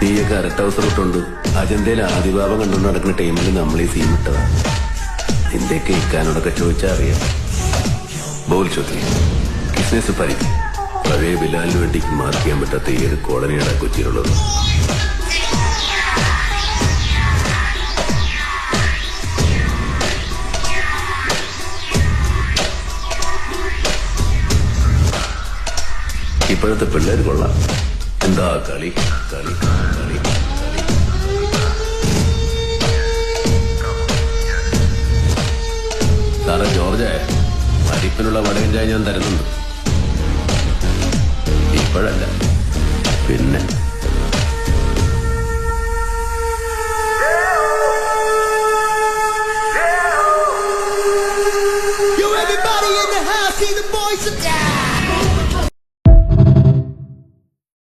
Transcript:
നീയൊക്കെ അരട്ട ഹൗസ് ഇട്ടുണ്ട് അജന്തയിൽ ആദിഭാവം കണ്ടുകൊണ്ട് നടക്കുന്ന ടൈമിൽ നമ്മൾ ഈ സീൻ ഇട്ടതാ. എന്തേ കേൾക്കാനോടൊക്കെ ചോദിച്ചാൽ അറിയാം. ബോൽ ചോദ്യം കിസ്നസ് പരിക്ക് പഴയ ബിലാലിന് വേണ്ടി മാർക്ക് ചെയ്യാൻ പറ്റാത്ത ഏത് കോളനിയാണ് കൊച്ചിയിലുള്ളത്? ഇപ്പോഴത്തെ പിള്ളേർ കൊള്ളാം. എന്താ കളി? കളി കളി സാറേ ജോർജ് പരിപ്പിനുള്ള വടയും ചായ ഞാൻ തരുന്നുണ്ട്. ഇപ്പോഴല്ല പിന്നെ. Everybody in the house, see the boys. are down.